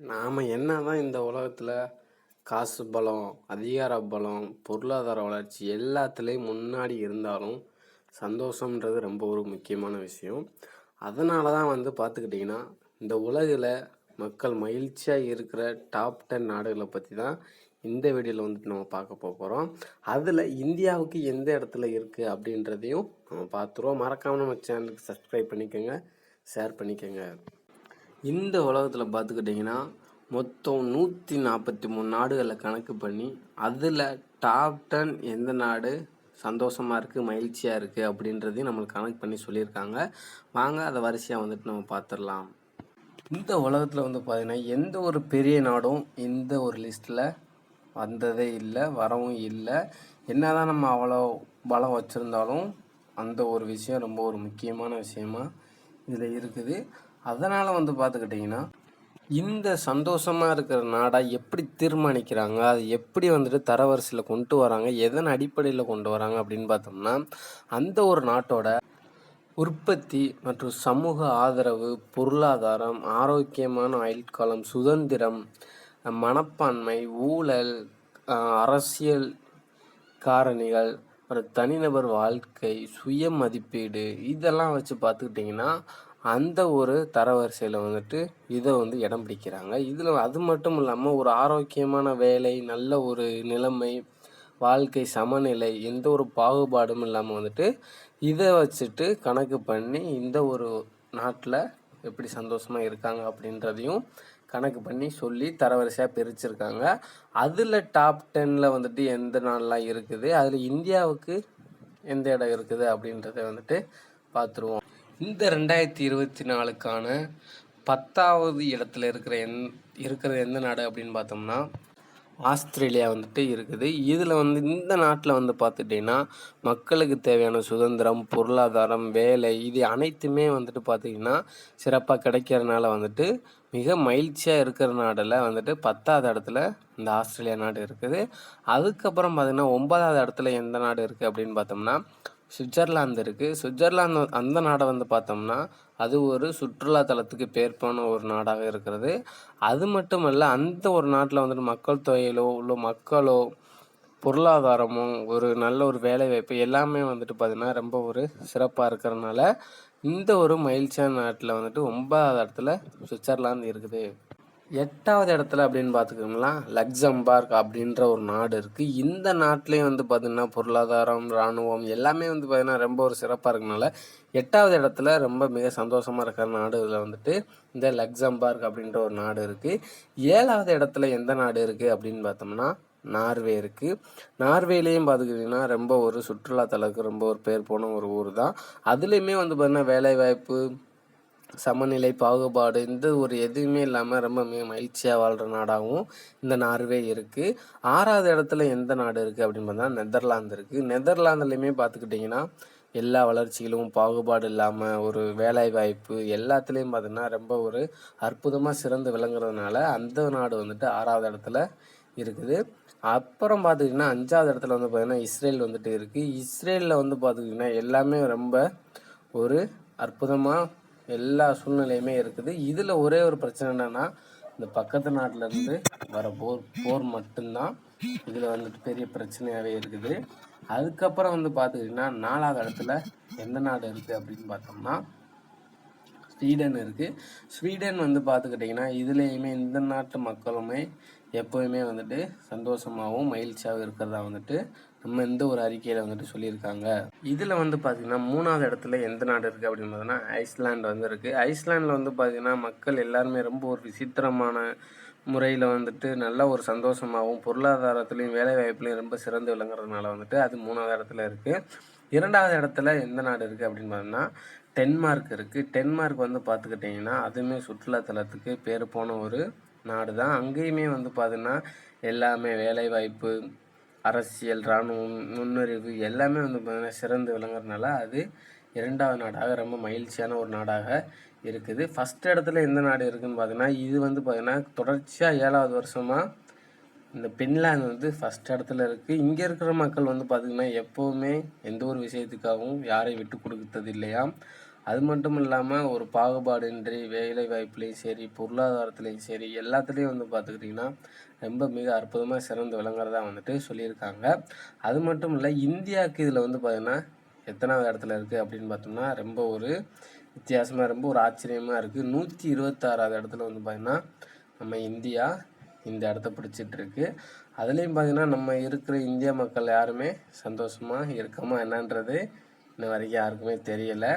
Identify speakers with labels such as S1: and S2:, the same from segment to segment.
S1: நாம் என்ன தான் இந்த உலகத்தில் காசு பலம் அதிகார பலம் பொருளாதார வளர்ச்சி எல்லாத்துலேயும் முன்னாடி இருந்தாலும் சந்தோஷம்ன்றது ரொம்ப ஒரு முக்கியமான விஷயம். அதனால தான் வந்து பார்த்துக்கிட்டிங்கன்னா இந்த உலகில் மக்கள் மகிழ்ச்சியாக இருக்கிற டாப் டென் நாடுகளை பற்றி தான் இந்த வீடியோவில் வந்துட்டு நம்ம பார்க்க போகிறோம் அதில் இந்தியாவுக்கு எந்த இடத்துல இருக்குது அப்படின்றதையும் நம்ம பார்த்துருவோம். மறக்காமல் நம்ம சேனலுக்கு சப்ஸ்கிரைப் பண்ணிக்கோங்க ஷேர் பண்ணிக்கோங்க. இந்த உலகத்தில் பார்த்துக்கிட்டிங்கன்னா மொத்தம் நூற்றி நாற்பத்தி மூணு நாடுகளை கணக்கு பண்ணி அதில் டாப் டென் எந்த நாடு சந்தோஷமாக இருக்குது மகிழ்ச்சியாக இருக்குது அப்படின்றதையும் நம்மளுக்கு கணக்கு பண்ணி சொல்லியிருக்காங்க. வாங்க அதை வரிசையாக வந்துட்டு நம்ம பார்த்துடலாம் இந்த உலகத்தில் வந்து பார்த்திங்கன்னா எந்த ஒரு பெரிய நாடும் இந்த ஒரு லிஸ்ட்டில் வந்ததே இல்லை வரவும் இல்லை. என்னதான் நம்ம அவ்வளோ பலம் வச்சுருந்தாலும் அந்த ஒரு விஷயம் ரொம்ப ஒரு முக்கியமான விஷயமா இதில் இருக்குது. அதனால் வந்து பார்த்துக்கிட்டிங்கன்னா இந்த சந்தோஷமாக இருக்கிற நாடாக எப்படி தீர்மானிக்கிறாங்க அது எப்படி வந்துட்டு தரவரிசையில் கொண்டு வராங்க எதன் அடிப்படையில் கொண்டு வராங்க அப்படின்னு பார்த்தோம்னா அந்த ஒரு நாட்டோட உற்பத்தி மற்றும் சமூக ஆதரவு பொருளாதாரம் ஆரோக்கியமான ஆயுட்காலம் சுதந்திரம் மனப்பான்மை ஊழல் அரசியல் காரணிகள் அப்புறம் தனிநபர் வாழ்க்கை சுய மதிப்பீடு இதெல்லாம் வச்சு பார்த்துக்கிட்டிங்கன்னா அந்த ஒரு தரவரிசையில் வந்துட்டு இதை வந்து இடம் பிடிக்கிறாங்க. இதில் அது மட்டும் இல்லாமல் ஒரு ஆரோக்கியமான வேலை நல்ல ஒரு நிலைமை வாழ்க்கை சமநிலை எந்த ஒரு பாகுபாடும் இல்லாமல் வந்துட்டு இதை வச்சுட்டு கணக்கு பண்ணி இந்த ஒரு நாட்டில் எப்படி சந்தோஷமாக இருக்காங்க அப்படின்றதையும் கணக்கு பண்ணி சொல்லி தரவரிசையாக பிரிச்சிருக்காங்க. அதில் டாப் டென்னில் வந்துட்டு எந்த நாள்லாம் இருக்குது அதில் இந்தியாவுக்கு எந்த இடம் இருக்குது அப்படின்றத வந்துட்டு பார்த்துருவோம் இந்த ரெண்டாயிரத்தி இருபத்தி நாலுக்கான பத்தாவது இடத்துல இருக்கிற எந் இருக்கிறது எந்த நாடு அப்படின்னு பார்த்தோம்னா ஆஸ்திரேலியா வந்துட்டு இருக்குது. இதில் வந்து இந்த நாட்டில் வந்து பார்த்துட்டிங்கன்னா மக்களுக்கு தேவையான சுதந்திரம் பொருளாதாரம் வேலை இது அனைத்துமே வந்துட்டு பார்த்திங்கன்னா சிறப்பாக கிடைக்கிறதுனால வந்துட்டு மிக மகிழ்ச்சியாக இருக்கிற நாடில் வந்துட்டு பத்தாவது இடத்துல இந்த ஆஸ்திரேலியா நாடு இருக்குது. அதுக்கப்புறம் பார்த்திங்கன்னா ஒன்பதாவது இடத்துல எந்த நாடு இருக்குது அப்படின்னு பார்த்தோம்னா சுவிட்சர்லாந்து இருக்குது சுவிட்சர்லாந்து அந்த நாடை வந்து பார்த்தோம்னா அது ஒரு சுற்றுலா தலத்துக்கு பேர் போன ஒரு நாடாக இருக்கிறது. அது மட்டும் இல்லை அந்த ஒரு நாட்டில் வந்துட்டு மக்கள் தொகையிலோ உள்ள மக்களோ பொருளாதாரமோ ஒரு நல்ல ஒரு வேலைவாய்ப்பு எல்லாமே வந்துட்டு பார்த்திங்கன்னா ரொம்ப ஒரு சிறப்பாக இருக்கிறனால இந்த ஒரு மகிழ்ச்சியான நாட்டில் வந்துட்டு ஒன்பதாவது இடத்துல சுவிட்சர்லாந்து இருக்குது. எட்டாவது இடத்துல அப்படின்னு பார்த்துக்கோங்களா லக்சம்பர்க் அப்படின்ற ஒரு நாடு இருக்குது இந்த நாட்டிலையும் வந்து பார்த்திங்கன்னா பொருளாதாரம் இராணுவம் எல்லாமே வந்து பார்த்திங்கன்னா ரொம்ப ஒரு சிறப்பாக இருக்கனால எட்டாவது இடத்துல ரொம்ப மிக சந்தோஷமாக இருக்கிற நாடுகளில் வந்துட்டு இந்த லக்சம்பர்க் அப்படின்ற ஒரு நாடு இருக்குது ஏழாவது இடத்துல எந்த நாடு இருக்குது அப்படின்னு பார்த்தோம்னா நார்வே இருக்குது நார்வேலேயும் பார்த்துக்கிட்டிங்கன்னா ரொம்ப ஒரு சுற்றுலாத்தலத்துக்கு ரொம்ப ஒரு பேர் போன ஒரு ஊர் தான். அதுலேயுமே வந்து பார்த்திங்கன்னா வேலைவாய்ப்பு சமநிலை பாகுபாடு இந்த ஒரு எதுவுமே இல்லாமல் ரொம்ப மிக மகிழ்ச்சியாக வாழ்கிற நாடாகவும் இந்த நார்வே இருக்குது ஆறாவது இடத்துல எந்த நாடு இருக்குது அப்படின்னு பார்த்தா நெதர்லாந்து இருக்குது நெதர்லாந்துலேயுமே பார்த்துக்கிட்டிங்கன்னா எல்லா வளர்ச்சிகளும் பாகுபாடு இல்லாமல் ஒரு வேலை வாய்ப்பு எல்லாத்துலேயும் பார்த்தீங்கன்னா ரொம்ப ஒரு அற்புதமாக சிறந்து விளங்குறதுனால அந்த நாடு வந்துட்டு ஆறாவது இடத்துல இருக்குது. அப்புறம் பார்த்துக்கிட்டிங்கன்னா அஞ்சாவது இடத்துல வந்து பார்த்திங்கன்னா இஸ்ரேல் வந்துட்டு இருக்குது இஸ்ரேலில் வந்து பார்த்துக்கிட்டிங்கன்னா எல்லாமே ரொம்ப ஒரு அற்புதமாக எல்லா சூழ்நிலையுமே இருக்குது. இதில் ஒரே ஒரு பிரச்சனை என்னென்னா இந்த பக்கத்து நாட்டிலேருந்து வர போர் போர் மட்டும்தான் இதில் வந்துட்டு பெரிய பிரச்சனையாகவே இருக்குது. அதுக்கப்புறம் வந்து பார்த்துக்கிட்டிங்கன்னா நாலாவது இடத்துல எந்த நாடு இருக்குது அப்படின்னு பார்த்தோம்னா ஸ்வீடன் இருக்குது ஸ்வீடன் வந்து பார்த்துக்கிட்டிங்கன்னா இதுலேயுமே இந்த நாட்டு மக்களுமே எப்போயுமே வந்துட்டு சந்தோஷமாகவும் மகிழ்ச்சியாகவும் இருக்கிறதா வந்துட்டு நம்ம இந்த ஒரு அறிக்கையில் வந்துட்டு சொல்லியிருக்காங்க? இதில் வந்து பார்த்திங்கன்னா மூணாவது இடத்துல எந்த நாடு இருக்குது அப்படின்னு பார்த்தோன்னா ஐஸ்லாண்டு வந்து இருக்குது ஐஸ்லாண்டில் வந்து பார்த்திங்கன்னா மக்கள் எல்லாருமே ரொம்ப ஒரு விசித்திரமான முறையில் வந்துட்டு நல்ல ஒரு சந்தோஷமாகவும் பொருளாதாரத்துலேயும் வேலைவாய்ப்புலேயும் ரொம்ப சிறந்து விளங்குறதுனால வந்துட்டு அது மூணாவது இடத்துல இருக்குது இரண்டாவது இடத்துல எந்த நாடு இருக்குது அப்படின்னு பார்த்தோம்னா டென்மார்க் இருக்குது டென்மார்க் வந்து பார்த்துக்கிட்டிங்கன்னா அதுவுமே சுற்றுலாத்தலத்துக்கு பேர் போன ஒரு நாடு தான் அங்கேயுமே வந்து பார்த்தீங்கன்னா எல்லாமே வேலைவாய்ப்பு அரசியல் இராணுவம் நுண்ணறிவு எல்லாமே வந்து பார்த்திங்கன்னா சிறந்து விளங்குறதுனால அது இரண்டாவது நாடாக ரொம்ப மகிழ்ச்சியான ஒரு நாடாக இருக்குது. ஃபஸ்ட் இடத்துல எந்த நாடு இருக்குதுன்னு பார்த்தீங்கன்னா இது வந்து பார்த்திங்கன்னா தொடர்ச்சியாக ஏழாவது வருஷமாக இந்த பின்லாந்து வந்து ஃபஸ்ட் இடத்துல இருக்குது இங்கே இருக்கிற மக்கள் வந்து பார்த்திங்கன்னா எப்போவுமே எந்த ஒரு விஷயத்துக்காகவும் யாரையும் விட்டு கொடுத்தது இல்லையா அது மட்டும் இல்லாமல் ஒரு பாகுபாடின்றி வேலை வாய்ப்புலேயும் சரி பொருளாதாரத்துலேயும் சரி எல்லாத்துலேயும் வந்து பார்த்துக்கிட்டிங்கன்னா ரொம்ப மிக அற்புதமாக சிறந்து விளங்குறதா வந்துட்டு சொல்லியிருக்காங்க. அது மட்டும் இல்லை இந்தியாவுக்கு இதில் வந்து பார்த்திங்கன்னா எத்தனாவது இடத்துல இருக்குது அப்படின்னு பார்த்தோம்னா ரொம்ப ஒரு வித்தியாசமாக ரொம்ப ஒரு ஆச்சரியமாக இருக்குது நூற்றி இருபத்தாறாவது இடத்துல வந்து பார்த்திங்கன்னா நம்ம இந்தியா இந்த இடத்த பிடிச்சிட்டு இருக்கு. அதுலேயும் பார்த்தீங்கன்னா நம்ம இருக்கிற இந்திய மக்கள் யாருமே சந்தோஷமாக இருக்கமா என்னன்றது இன்ன வரைக்கும் யாருக்குமே தெரியலை.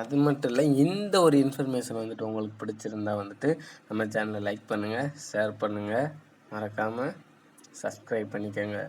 S1: அது மட்டும் இல்லை இந்த ஒரு இன்ஃபர்மேஷன் வந்துட்டு உங்களுக்கு பிடிச்சிருந்தா வந்துட்டு நம்ம சேனலை லைக் பண்ணுங்கள் ஷேர் பண்ணுங்கள் மறக்காமல் சப்ஸ்கிரைப் பண்ணிக்கோங்க.